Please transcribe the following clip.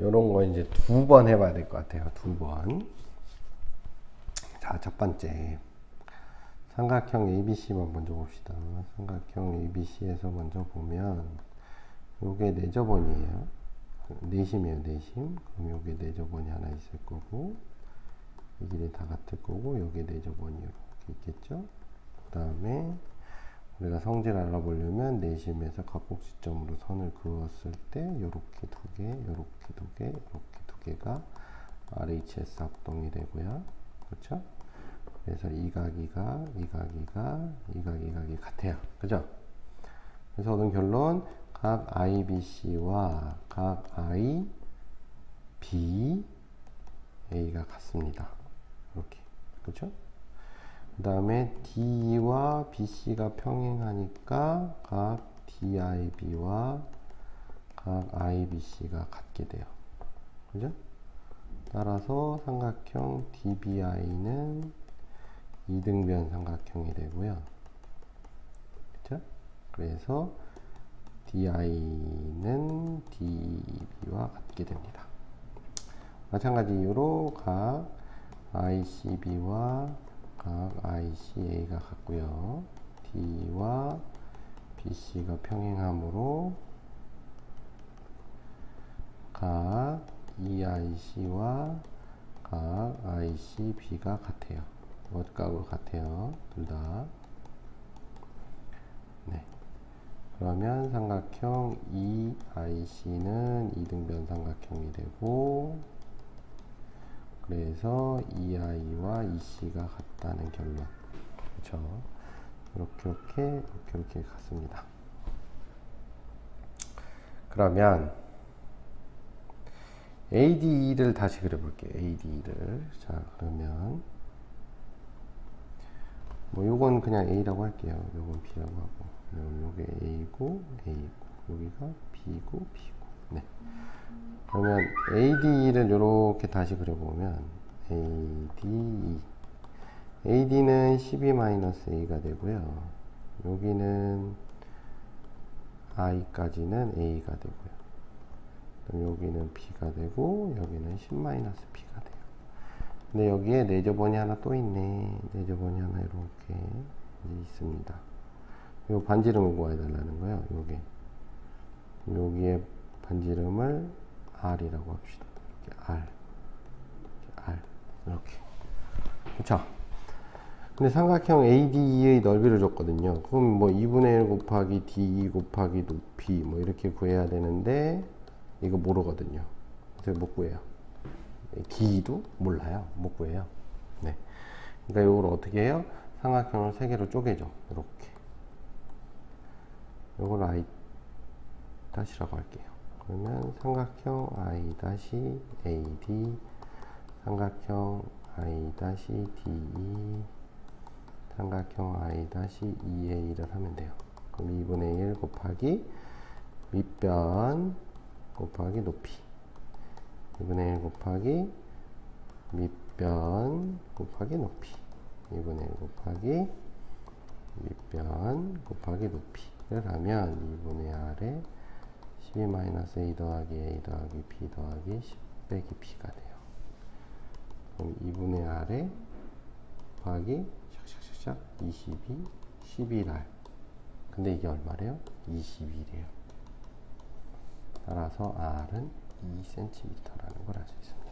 요런 거 이제 두 번 해봐야 될 것 같아요. 두 번. 자, 첫 번째. 삼각형 ABC만 먼저 봅시다. 삼각형 ABC에서 먼저 보면, 요게 내저번이에요. 내심이에요, 내심. 그럼 요게 내저번이 하나 있을 거고, 이 길이 다 같을 거고, 요게 내저번이 이렇게 있겠죠? 그 다음에, 우리가 성질 알아보려면 내심에서 각곡 지점으로 선을 그었을 때 요렇게 두 개, 요렇게 두 개, 요렇게 두 개가 RHS 합동이 되고요. 그렇죠? 그래서 이 각이가 이 각이가 이 각, 이 각이 같아요. 그죠? 그래서 얻은 결론 각 IBC와 각 IBA가 같습니다. 이렇게. 그렇죠? 그 다음에 D와 BC가 평행하니까 각 DIB와 각 IBC가 같게 돼요. 그죠? 따라서 삼각형 DBI는 이등변 삼각형이 되고요. 그죠? 그래서 DI는 DB와 같게 됩니다. 마찬가지 이유로 각 ICB와 각 ICA가 같고요. D와 BC가 평행하므로 각 EIC와 각 ICB가 같아요. 어각으로 같아요. 둘 다. 네. 그러면 삼각형 EIC는 이등변 삼각형이 되고 그래서 EI와 EC가 같다는 결론. 그렇죠? 이렇게 이렇게 이렇게 이렇게 같습니다. 그러면 AD를 다시 그려볼게요. AD를 자 그러면 뭐 요건 그냥 A라고 할게요. 요건 B라고 하고 요게 A고 A고 여기가 B고 B고 네. 그러면 AD를 이렇게 다시 그려보면 AD AD는 12-A가 되고요. 여기는 I까지는 A가 되고요. 그럼 여기는 B가 되고 여기는 10-B가 돼요. 근데 여기에 내저번이 하나 또 있네. 내저번이 하나 이렇게 있습니다. 요 반지름을 구해달라는 거예요. 요게 여기에 반지름을 R이라고 합시다. 이렇게 R, 이렇게 R, 이렇게. 그쵸? 근데 삼각형 ADE의 넓이를 줬거든요. 그럼 뭐 2분의 1 곱하기 DE 곱하기 높이 뭐 이렇게 구해야 되는데 이거 모르거든요. 그래서 못 구해요. DE도 몰라요. 못 구해요. 네. 그러니까 이걸 어떻게 해요? 삼각형을 세 개로 쪼개죠. 이렇게. 이걸 I 다시라고 할게요. 그러면 삼각형 I 다시 AD 삼각형 I 다시 DE 삼각형 I 다시 EA를 하면 돼요. 그럼 2분의 1 곱하기 밑변 곱하기 높이 2분의 1 곱하기 밑변 곱하기 높이 2분의 1 곱하기 밑변 곱하기 높이를 하면 2분의 R에 12-A 더하기 A 더하기 B 더하기 10 빼기 B가 돼요. 그럼 2분의 R에 곱하기 샥샥샥샥 22, 11R 근데 이게 얼마래요? 21이에요. 따라서 R은 2cm라는 걸 알 수 있습니다.